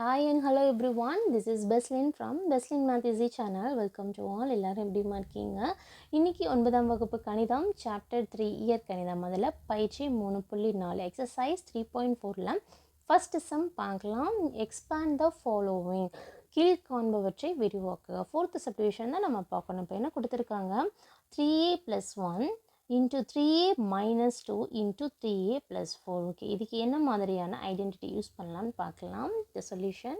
Hi and hello everyone this is Beslin from Beslin math easy channel welcome to all எல்லோரும் எப்படிமா இருக்கீங்க? இன்றைக்கி ஒன்பதாம் வகுப்பு கணிதம் சாப்டர் த்ரீ இயர் கணிதம். அதில் பயிற்சி மூணு புள்ளி நாலு எக்ஸசைஸ் த்ரீ பாயிண்ட் ஃபோரில் ஃபஸ்ட்டு சம் பார்க்கலாம். எக்ஸ்பேண்ட் த ஃபாலோவிங் கீழ்காண்பவற்றை விரிவாக்குக. ஃபோர்த்து சப்டிவிஷன் தான் நம்ம பார்க்கணும். இப்போ என்ன கொடுத்துருக்காங்க? Three A plus one into three A minus two into three A plus four okay இதுக்கு என்ன மாதிரியான ஐடென்டிட்டி யூஸ் பண்ணலாம்னு பார்க்கலாம். த சொல்யூஷன்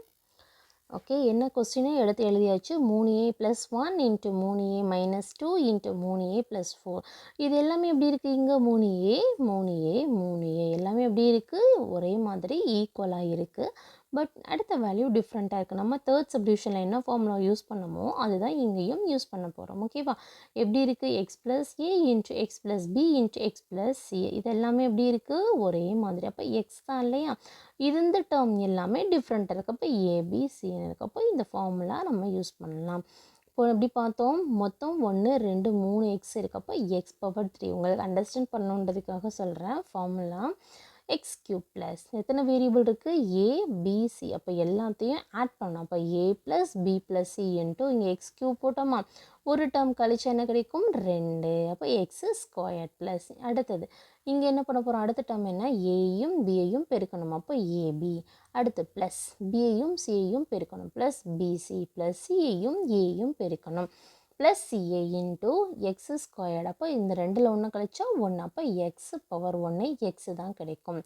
ஓகே என்ன கொஸ்டினே எடுத்து எழுதியாச்சு? மூணு ஏ ப்ளஸ் ஒன் இன்ட்டு மூணு ஏ மைனஸ் டூ இன்ட்டு மூணு ஏ ப்ளஸ் ஃபோர் இது எல்லாமே எப்படி இருக்குது இங்கே? மூணு ஏ மூணு ஏ மூணு ஏ எல்லாமே எப்படி இருக்குது ஒரே மாதிரி ஈக்குவலாக இருக்குது பட் அடுத்த வேல்யூ டிஃப்ரெண்ட்டாக இருக்குது நம்ம தேர்ட் சப்டிவிஷனில் என்ன ஃபார்முலா யூஸ் பண்ணமோ அதுதான் இங்கேயும் யூஸ் பண்ண போகிறோம் ஓகேவா எப்படி இருக்குது X plus A into X plus B into X plus C இது எல்லாமே எப்படி இருக்குது ஒரே மாதிரி. அப்போ எக்ஸ் தான் இல்லையா? இருந்த டேர்ம் எல்லாமே டிஃப்ரெண்ட்டாக இருக்கப்போ ஏபிசின்னு இருக்கப்போ இந்த ஃபார்முலா நம்ம யூஸ் பண்ணலாம். இப்போ எப்படி பார்த்தோம்? மொத்தம் ஒன்று ரெண்டு மூணு எக்ஸ் இருக்கப்போ எக்ஸ் பவர் த்ரீ உங்களுக்கு அண்டர்ஸ்டாண்ட் பண்ணணுன்றதுக்காக சொல்கிறேன் ஃபார்முலா எக்ஸ் கியூப் ப்ளஸ் எத்தனை வேரியபிள் இருக்குது ஏ பிசி அப்போ எல்லாத்தையும் ஆட் பண்ணோம் அப்போ A plus B plus C into இங்கே எக்ஸ் கியூப் போட்டோமா? ஒரு டேர்ம் கழிச்சு என்ன கிடைக்கும்? ரெண்டு. அப்போ எக்ஸு ஸ்கொயர் ப்ளஸ் அடுத்தது இங்கே என்ன பண்ண போகிறோம் அடுத்த டேர்ம் என்ன? ஏயும் பியையும் பெருக்கணும். அப்போ ஏபி அடுத்து ப்ளஸ் பியையும் சியையும் பெருக்கணும். ப்ளஸ் பிசி ப்ளஸ் சியையும் ஏயும் பெருக்கணும். Plus CA into X squared அப்போ இந்த ரெண்டில் ஒன்று கழிச்சா ஒன்று அப்போ எக்ஸ் பவர் ஒன்று எக்ஸ் தான் கிடைக்கும்.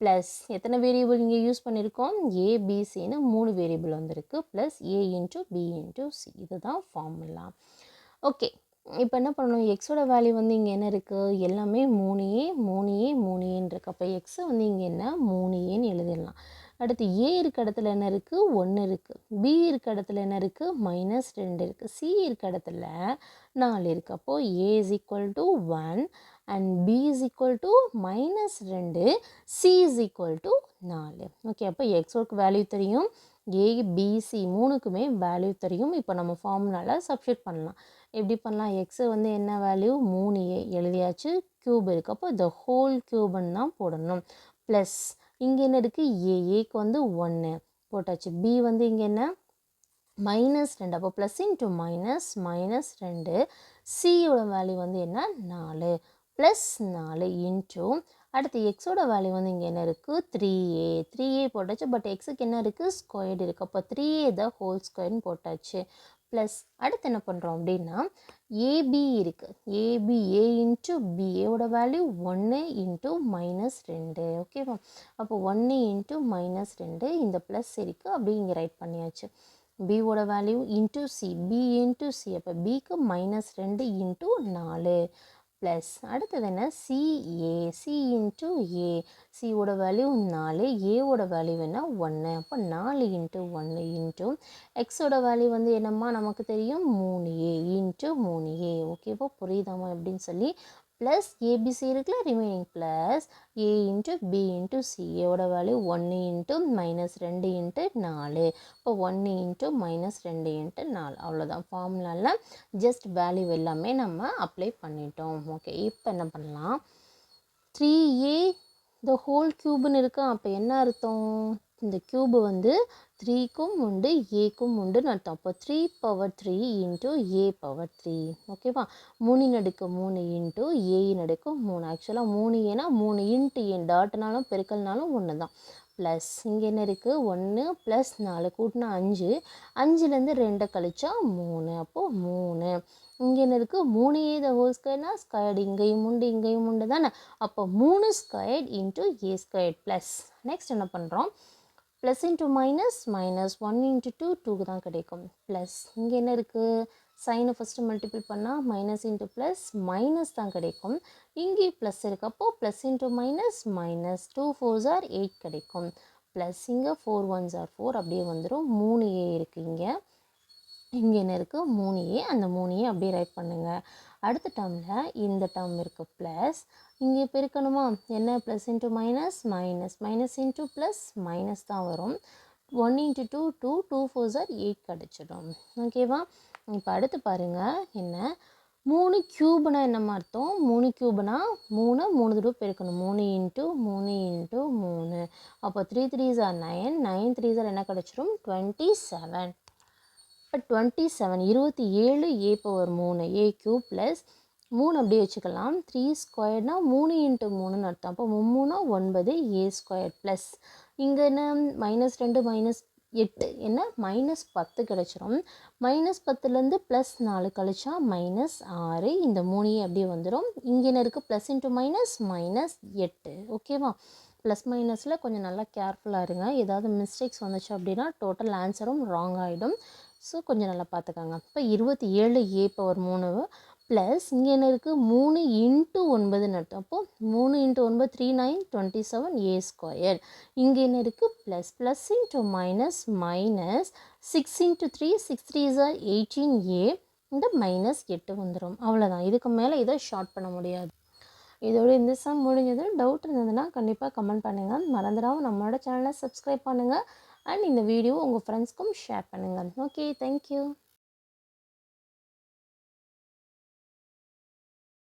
ப்ளஸ் எத்தனை வேரியபிள் இங்கே யூஸ் பண்ணியிருக்கோம் ஏபிசின்னு மூணு வேரியபிள் வந்திருக்கு. Plus A into B into C இதுதான் ஃபார்முலா ஓகே இப்போ என்ன பண்ணணும்? எக்ஸோட வேல்யூ வந்து இங்கே என்ன இருக்குது எல்லாமே மூணு ஏ மூணு ஏ மூணு ஏன்னு இருக்குது அப்போ எக்ஸை வந்து இங்கே என்ன? மூணு ஏன்னு எழுதிடலாம். அடுத்து ஏ இருக்க இடத்துல என்ன இருக்குது ஒன்று இருக்குது பி இருக்க இடத்துல என்ன இருக்குது மைனஸ் ரெண்டு இருக்குது சி இருக்க இடத்துல நாலு இருக்குது அப்போது A is equal to one and B is equal to minus ரெண்டு. சி இஸ் ஈக்குவல் டு நாலு. ஓகே அப்போ எக்ஸோக்கு வேல்யூ தெரியும். ஏ பிசி மூணுக்குமே வேல்யூ தெரியும். இப்போ நம்ம ஃபார்ம்னால் சப்ஸ்டியூட் பண்ணலாம். எப்படி பண்ணலாம்? எக்ஸு வந்து என்ன வேல்யூ மூணு ஏ எழுதியாச்சு. க்யூப் இருக்குது அப்போ த ஹோல் க்யூப்னு தான் போடணும். ப்ளஸ் இங்கே என்ன இருக்குது ஏ ஏக்கு வந்து ஒன்று போட்டாச்சு. பி வந்து இங்கே என்ன? மைனஸ் ரெண்டு. அப்போ ப்ளஸ் இன்ட்டு மைனஸ் மைனஸ் ரெண்டு. சியோட வேல்யூ வந்து என்ன? நாலு. ப்ளஸ் நாலு இன்ட்டு அடுத்து எக்ஸோட வேல்யூ வந்து இங்கே என்ன இருக்குது த்ரீ ஏ த்ரீ ஏ போட்டாச்சு. பட் எக்ஸுக்கு என்ன இருக்குது ஸ்கொயர்டு இருக்குது அப்போ த்ரீ ஏ தான் ஹோல் ஸ்கொயர்னு போட்டாச்சு. ப்ளஸ் அடுத்து என்ன பண்ணுறோம் அப்படின்னா ஏபி இருக்குது ஏபி ஏ இன்ட்டு பி ஏவோட வேல்யூ ஒன்று இன்ட்டு மைனஸ் ரெண்டு ஓகேவா அப்போ ஒன்று இன்ட்டு மைனஸ் ரெண்டு இந்த ப்ளஸ் இருக்குது அப்படியே இங்கே ரைட் பண்ணியாச்சு. பியோட value into C B into C அப்போ பிக்கு மைனஸ் ரெண்டு இன்ட்டு நாலு. ப்ளஸ் அடுத்தது என்ன? சிஏ சி இன்ட்டு ஏ சியோட வேல்யூ நாலு ஏவோட வேல்யூ என்ன? ஒன்று அப்போ நாலு இன்ட்டு ஒன்று இன்ட்டு எக்ஸோட வேல்யூ வந்து என்னம்மா? நமக்கு தெரியும் மூணு ஏ இன்ட்டு மூணு ஏ ஓகேவா புரியுதாம்மா? அப்படின்னு சொல்லி ப்ளஸ் ஏபிசி இருக்குல்ல remaining plus A into B into C ஏவோட வேல்யூ ஒன்று இன்ட்டு மைனஸ் ரெண்டு இன்ட்டு நாலு. இப்போ ஒன்று இன்ட்டு மைனஸ் ரெண்டு இன்ட்டு நாலு. அவ்வளோதான் ஃபார்முலாவில் ஜஸ்ட் வேல்யூ எல்லாமே நம்ம அப்ளை பண்ணிட்டோம். ஓகே இப்போ என்ன பண்ணலாம்? த்ரீ ஏ த ஹோல் க்யூப்னு இருக்கா? அப்போ என்ன அர்த்தம்? இந்த க்யூபு வந்து த்ரீக்கும் உண்டு ஏக்கும் உண்டுன்னு அர்த்தம். அப்போ three power three into A power three ஓகேவா மூணு நடுக்கு மூணு இன்ட்டு ஏயின் நடுக்கு மூணு. ஆக்சுவலாக மூணு ஏன்னா மூணு இன்ட்டு ஏன் டாட்னாலும் பெருக்கல்னாலும் ஒன்று தான் ப்ளஸ் இங்கே என்ன இருக்குது ஒன்று ப்ளஸ் நாலு கூட்டினா அஞ்சு. அஞ்சுலேருந்து ரெண்டை கழிச்சா மூணு. அப்போது மூணு. இங்கே என்ன இருக்குது மூணு ஏ த ஹோல் ஸ்கொயர்னா ஸ்கொயர்டு இங்கேயும் உண்டு இங்கேயும் உண்டு தானே அப்போ மூணு squared into A squared plus next என்ன பண்ணுறோம் plus into minus minus one into two டூக்கு தான் கிடைக்கும். ப்ளஸ் இங்கே என்ன இருக்குது சைனை ஃபஸ்ட்டு மல்டிபிள் பண்ணால் மைனஸ் இன்ட்டு ப்ளஸ் மைனஸ் தான் கிடைக்கும். இங்கே ப்ளஸ் இருக்கப்போ plus into minus minus two fours or eight கிடைக்கும். ப்ளஸ் இங்கே ஃபோர் ஒன்ஸ் ஆர் ஃபோர் அப்படியே வந்துடும் மூணு ஏ இருக்குது இங்கே. இங்கே என்ன இருக்குது மூணு ஏ அந்த மூணு ஏ அப்படியே ரைட் பண்ணுங்கள் அடுத்த டேர்மில் இந்த டேர்ம் இருக்குது ப்ளஸ் இங்கே பெருக்கணுமா என்ன? Plus into minus minus minus into plus minus தான் வரும். One into two two two four are eight கிடச்சிடும். ஓகேவா இப்போ அடுத்து பாருங்கள் என்ன? மூணு க்யூப்னா என்னம்மா அர்த்தம்? மூணு க்யூப்னா மூணு மூணு தடவை பெருக்கணும் மூணு இன்ட்டு மூணு இன்ட்டு மூணு. அப்போ three three or nine nine three are என்ன கிடச்சிரும்? டுவெண்ட்டி செவன் இப்போ டுவெண்ட்டி செவன் இருபத்தி ஏழு ஏ பவர் மூணு ஏ க்யூ ப்ளஸ் மூணு அப்படியே வச்சுக்கலாம். த்ரீ ஸ்கொயர்னா மூணு இன்ட்டு மூணுன்னு அர்த்தம். அப்போ மும்மூணா ஒன்பது ஏ ஸ்கொயர் ப்ளஸ் இங்கே என்ன? மைனஸ் ரெண்டு மைனஸ் எட்டு. என்ன? மைனஸ் பத்து கிடச்சிரும். மைனஸ் பத்துலேருந்து ப்ளஸ் நாலு கழிச்சா மைனஸ் ஆறு. இந்த மூணையே அப்படியே வந்துடும் இங்கே என்ன இருக்குது ப்ளஸ் இன்ட்டு மைனஸ் மைனஸ் எட்டு. ஓகேவா ப்ளஸ் மைனஸில் கொஞ்சம் நல்லா கேர்ஃபுல்லாக இருங்க. ஏதாவது மிஸ்டேக்ஸ் வந்துச்சு அப்படின்னா டோட்டல் ஆன்சரும் ராங் ஆகிடும் ஸோ கொஞ்சம் நல்லா பார்த்துக்கோங்க இப்போ இருபத்தி ஏழு ஏ பவர் மூணு ப்ளஸ் இங்கே என்ன இருக்குது மூணு இன்ட்டு ஒன்பதுன்னு அர்த்தம். அப்போது மூணு இன்ட்டு ஒன்பது three nine twenty seven A square இங்கே என்ன இருக்குது plus plus into minus minus six into three six three are eighteen A இந்த மைனஸ் எட்டு வந்துடும் அவ்வளோதான் இதுக்கு மேலே இதை ஷார்ட் பண்ண முடியாது. இதோட இந்த சம் முடிஞ்சது டவுட் இருந்ததுன்னா கண்டிப்பாக கமெண்ட் பண்ணுங்கள் மறந்துடாமல் நம்மளோட சேனலை சப்ஸ்கிரைப் பண்ணுங்கள் அண்ட் இந்த வீடியோ உங்கள் ஃப்ரெண்ட்ஸ்க்கும் ஷேர் பண்ணுங்கள் ஓகே தேங்க்யூ